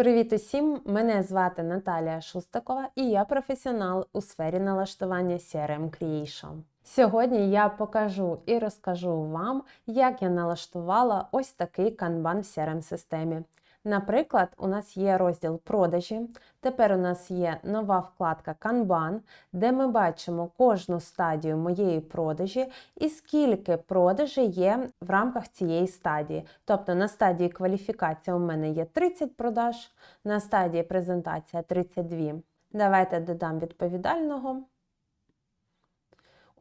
Привіт усім! Мене звати Наталія Шустакова і я професіонал у сфері налаштування CRM Creation. Сьогодні я покажу і розкажу вам, як я налаштувала ось такий канбан в crm системі. Наприклад, у нас є розділ продажі. Тепер у нас є нова вкладка Kanban, де ми бачимо кожну стадію моєї продажі і скільки продажі є в рамках цієї стадії. Тобто на стадії кваліфікації у мене є 30 продаж, на стадії презентація 32. Давайте додам відповідального.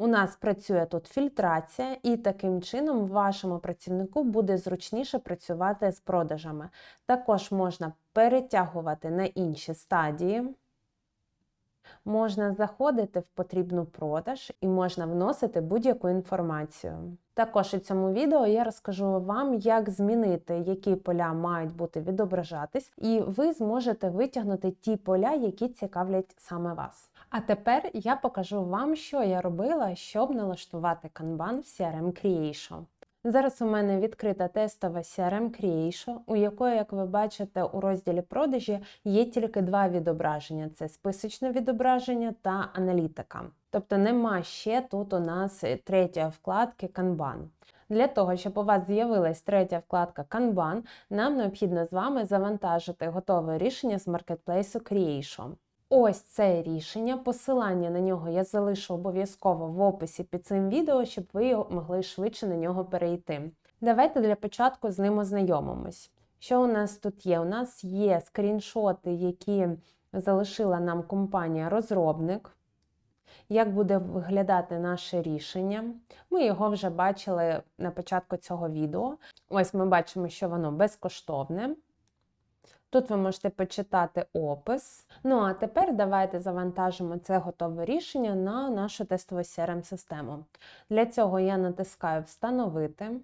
У нас працює тут фільтрація, і таким чином вашому працівнику буде зручніше працювати з продажами. Також можна перетягувати на інші стадії. Можна заходити в потрібну продаж і можна вносити будь-яку інформацію. Також у цьому відео я розкажу вам, як змінити, які поля мають бути відображатись, і ви зможете витягнути ті поля, які цікавлять саме вас. А тепер я покажу вам, що я робила, щоб налаштувати Kanban в CRM Creation. Зараз у мене відкрита тестова CRM Creation, у якої, як ви бачите, у розділі продажі є тільки два відображення: це списочне відображення та аналітика. Тобто нема ще тут у нас третьої вкладки Kanban. Для того, щоб у вас з'явилась третя вкладка Kanban, нам необхідно з вами завантажити готове рішення з маркетплейсу Creation. Ось це рішення. Посилання на нього я залишу обов'язково в описі під цим відео, щоб ви могли швидше на нього перейти. Давайте для початку з ним ознайомимось. Що у нас тут є? У нас є скріншоти, які залишила нам компанія-розробник. Як буде виглядати наше рішення? Ми його вже бачили на початку цього відео. Ось ми бачимо, що воно безкоштовне. Тут ви можете почитати опис. Ну а тепер давайте завантажимо це готове рішення на нашу тестову CRM-систему. Для цього я натискаю Встановити.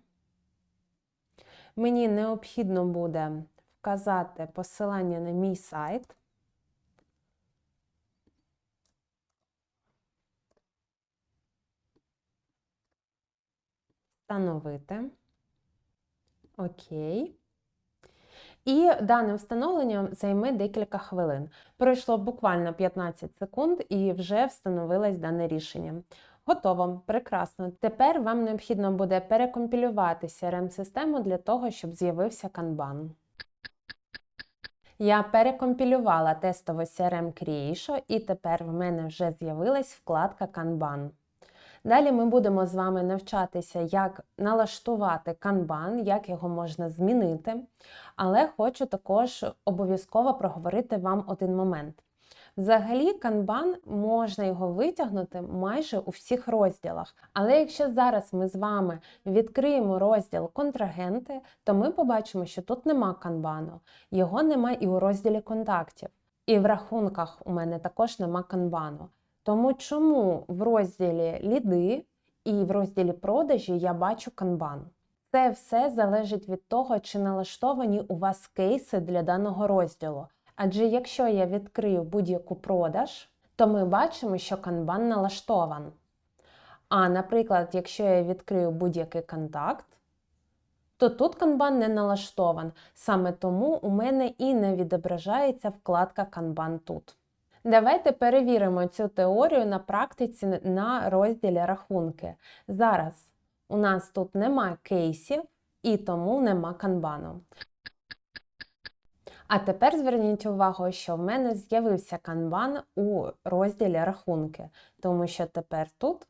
Мені необхідно буде вказати посилання на мій сайт. Встановити. Окей. І дане встановлення займе декілька хвилин. Пройшло буквально 15 секунд і вже встановилось дане рішення. Готово, прекрасно. Тепер вам необхідно буде перекомпілювати CRM-систему для того, щоб з'явився канбан. Я перекомпілювала тестово CRM Creation і тепер в мене вже з'явилась вкладка Kanban. Далі ми будемо з вами навчатися, як налаштувати канбан, як його можна змінити. Але хочу також обов'язково проговорити вам один момент. Взагалі, канбан можна його витягнути майже у всіх розділах. Але якщо зараз ми з вами відкриємо розділ контрагенти, то ми побачимо, що тут нема канбану, його нема і у розділі контактів. І в рахунках у мене також нема канбану. Тому чому в розділі ліди і в розділі продажі я бачу канбан? Це все залежить від того, чи налаштовані у вас кейси для даного розділу. Адже якщо я відкрию будь-яку продаж, то ми бачимо, що канбан налаштован. А, наприклад, якщо я відкрию будь-який контакт, то тут канбан не налаштован. Саме тому у мене і не відображається вкладка Kanban тут. Давайте перевіримо цю теорію на практиці на розділі рахунки. Зараз у нас тут нема кейсів і тому нема канбану. А тепер зверніть увагу, що в мене з'явився канбан у розділі рахунки, тому що тепер тут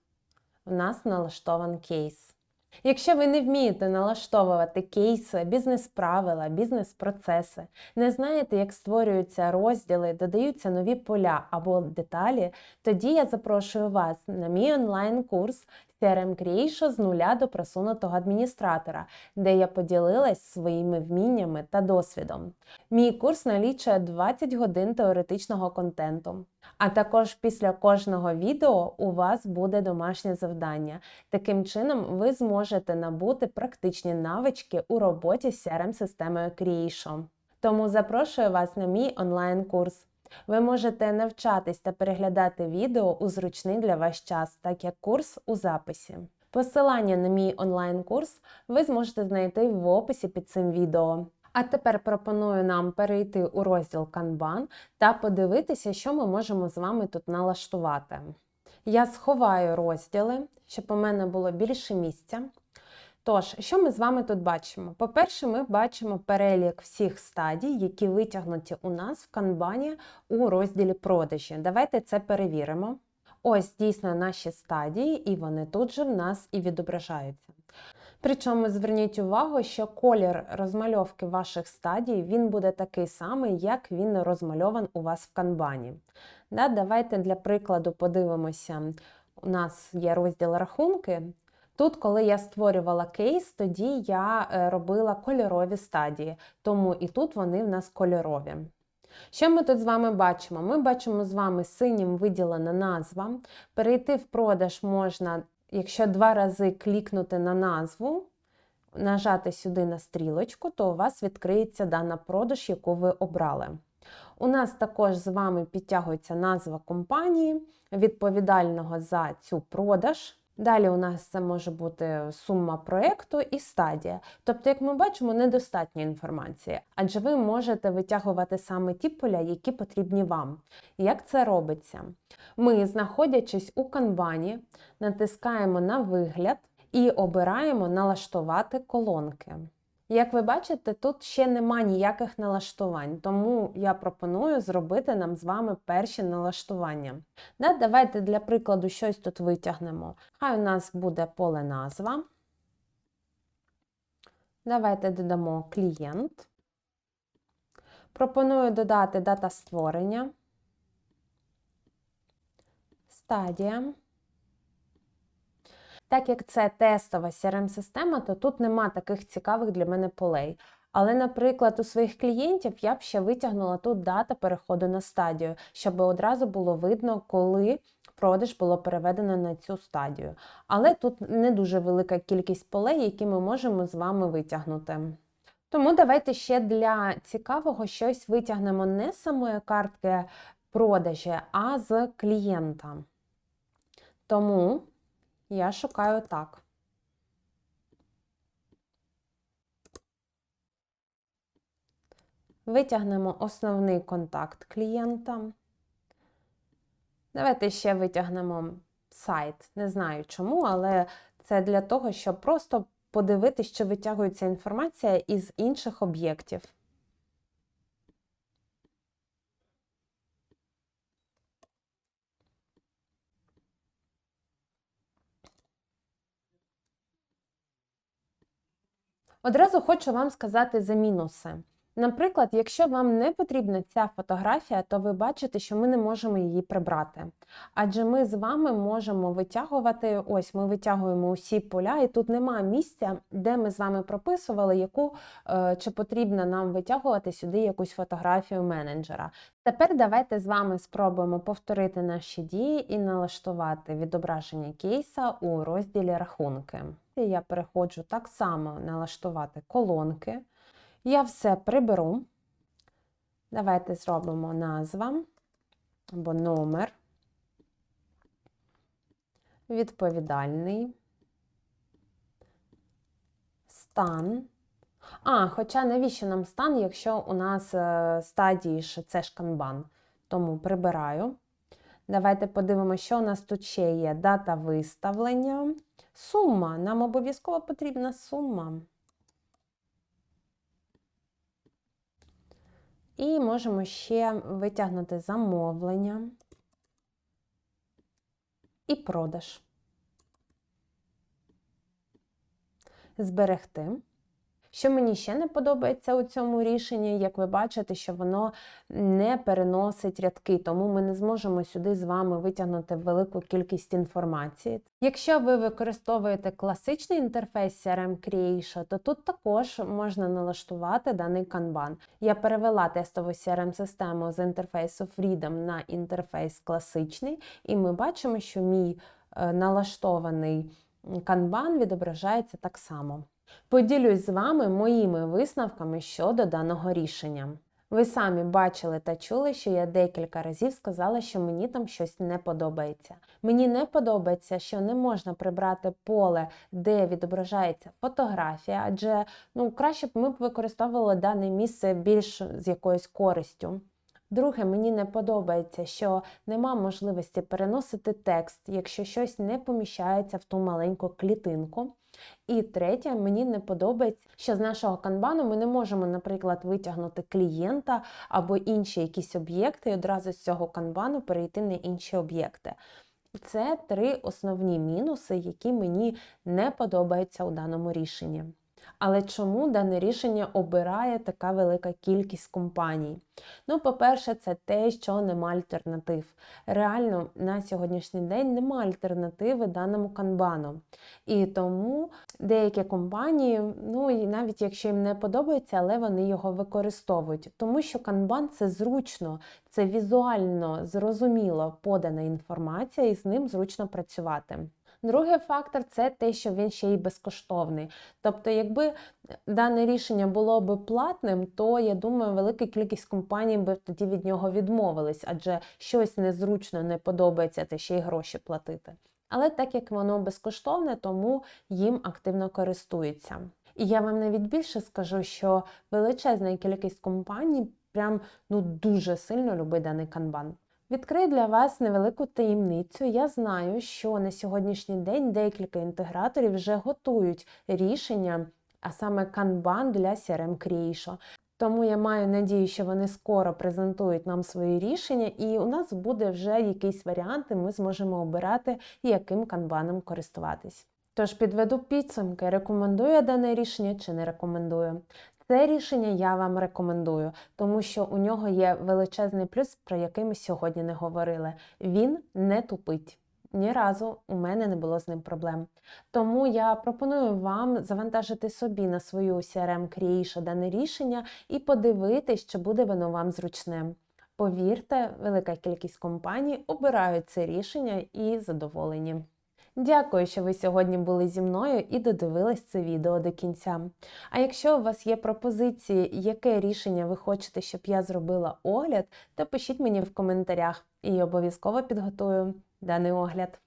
в нас налаштований кейс. Якщо ви не вмієте налаштовувати кейси, бізнес-правила, бізнес-процеси, не знаєте, як створюються розділи, додаються нові поля або деталі, тоді я запрошую вас на мій онлайн-курс CRM Creation з нуля до просунутого адміністратора, де я поділилась своїми вміннями та досвідом. Мій курс налічує 20 годин теоретичного контенту. А також після кожного відео у вас буде домашнє завдання. Таким чином, ви зможете набути практичні навички у роботі з CRM-системою Creation. Тому запрошую вас на мій онлайн-курс. Ви можете навчатись та переглядати відео у зручний для вас час, так як курс у записі. Посилання на мій онлайн-курс ви зможете знайти в описі під цим відео. А тепер пропоную нам перейти у розділ Kanban та подивитися, що ми можемо з вами тут налаштувати. Я сховаю розділи, щоб у мене було більше місця. Тож, що ми з вами тут бачимо? По-перше, ми бачимо перелік всіх стадій, які витягнуті у нас в канбані у розділі продажі. Давайте це перевіримо. Ось дійсно наші стадії, і вони тут же в нас і відображаються. Причому зверніть увагу, що колір розмальовки ваших стадій він буде такий самий, як він розмальован у вас в канбані. Да, Давайте для прикладу подивимося. У нас є розділ рахунки. Тут, коли я створювала кейс, тоді я е, робила кольорові стадії, тому і тут вони в нас кольорові. Що ми тут з вами бачимо? Ми бачимо з вами синім виділена назва. Перейти в продаж можна, якщо два рази клікнути на назву, нажати сюди на стрілочку, то у вас відкриється дана продаж, яку ви обрали. У нас також з вами підтягується назва компанії, відповідального за цю продаж. Далі у нас це може бути сума проєкту і стадія. Тобто, як ми бачимо, недостатньо інформації, адже ви можете витягувати саме ті поля, які потрібні вам. Як це робиться? Ми, знаходячись у канбані, натискаємо на вигляд і обираємо налаштувати колонки. Як ви бачите, тут ще нема ніяких налаштувань, тому я пропоную зробити нам з вами перші налаштування. Да, Давайте для прикладу щось тут витягнемо. Хай у нас буде поле назва. Давайте додамо клієнт. Пропоную додати дата створення, стадія. Так як це тестова CRM-система, то тут нема таких цікавих для мене полей. Але, наприклад, у своїх клієнтів я б ще витягнула тут дата переходу на стадію, щоб одразу було видно, коли продаж було переведено на цю стадію. Але тут не дуже велика кількість полей, які ми можемо з вами витягнути. Тому давайте ще для цікавого щось витягнемо не з самої картки продажі, а з клієнта. Тому я шукаю так. Витягнемо основний контакт клієнта. Давайте ще витягнемо сайт. Не знаю чому, але це для того, щоб просто подивитися, що витягується інформація із інших об'єктів. Одразу хочу вам сказати за мінуси. Наприклад, якщо вам не потрібна ця фотографія, то ви бачите, що ми не можемо її прибрати. Адже ми з вами можемо витягувати, ось ми витягуємо усі поля, і тут немає місця, де ми з вами прописували, яку е, чи потрібно нам витягувати сюди якусь фотографію менеджера. Тепер давайте з вами спробуємо повторити наші дії і налаштувати відображення кейса у розділі рахунки. Я переходжу так само налаштувати колонки. Я все приберу. Давайте зробимо назва або номер, відповідальний, стан. А, хоча навіщо нам стан, якщо у нас е, стадії ж це ж канбан. Тому прибираю. Давайте подивимося, що у нас тут ще є. Дата виставлення. Сума. Нам обов'язково потрібна сума. І можемо ще витягнути замовлення і продаж. Зберегти. Що мені ще не подобається у цьому рішенні, як ви бачите, що воно не переносить рядки, тому ми не зможемо сюди з вами витягнути велику кількість інформації. Якщо ви використовуєте класичний інтерфейс CRM Creation, то тут також можна налаштувати даний канбан. Я перевела тестову CRM-систему з інтерфейсу Freedom на інтерфейс класичний, і ми бачимо, що мій е, налаштований канбан відображається так само. Поділюсь з вами моїми висновками щодо даного рішення. Ви самі бачили та чули, що я декілька разів сказала, що мені там щось не подобається. Мені не подобається, що не можна прибрати поле, де відображається фотографія, адже ну краще б ми б використовували дане місце більш з якоюсь користю. Друге, мені не подобається, що нема можливості переносити текст, якщо щось не поміщається в ту маленьку клітинку. І третє, мені не подобається, що з нашого канбану ми не можемо, наприклад, витягнути клієнта або інші якісь об'єкти і одразу з цього канбану перейти на інші об'єкти. Це три основні мінуси, які мені не подобаються у даному рішенні. Але чому дане рішення обирає така велика кількість компаній? Ну, по-перше, це те, що нема альтернатив. Реально, на сьогоднішній день нема альтернативи даному канбану. І тому деякі компанії, ну і навіть якщо їм не подобається, але вони його використовують. Тому що канбан це зручно, це візуально зрозуміло подана інформація, і з ним зручно працювати. Другий фактор це те, що він ще й безкоштовний. Тобто, якби дане рішення було би платним, то я думаю, велика кількість компаній би тоді від нього відмовились, адже щось незручно не подобається, та ще й гроші платити. Але так як воно безкоштовне, тому їм активно користуються. І я вам навіть більше скажу, що величезна кількість компаній прям ну дуже сильно любить даний канбан. Відкрию для вас невелику таємницю. Я знаю, що на сьогоднішній день декілька інтеграторів вже готують рішення, а саме Kanban для CRM Creation. Тому я маю надію, що вони скоро презентують нам свої рішення, і у нас буде вже якийсь варіант, і ми зможемо обирати, яким канбаном користуватись. Тож підведу підсумки, рекомендую дане рішення чи не рекомендую. Це рішення я вам рекомендую, тому що у нього є величезний плюс, про який ми сьогодні не говорили. Він не тупить. Ні разу у мене не було з ним проблем. Тому я пропоную вам завантажити собі на свою CRM Creation дане рішення і подивитись, чи буде воно вам зручним. Повірте, велика кількість компаній обирають це рішення і задоволені. Дякую, що ви сьогодні були зі мною і додивились це відео до кінця. А якщо у вас є пропозиції, яке рішення ви хочете, щоб я зробила огляд, то пишіть мені в коментарях і обов'язково підготую даний огляд.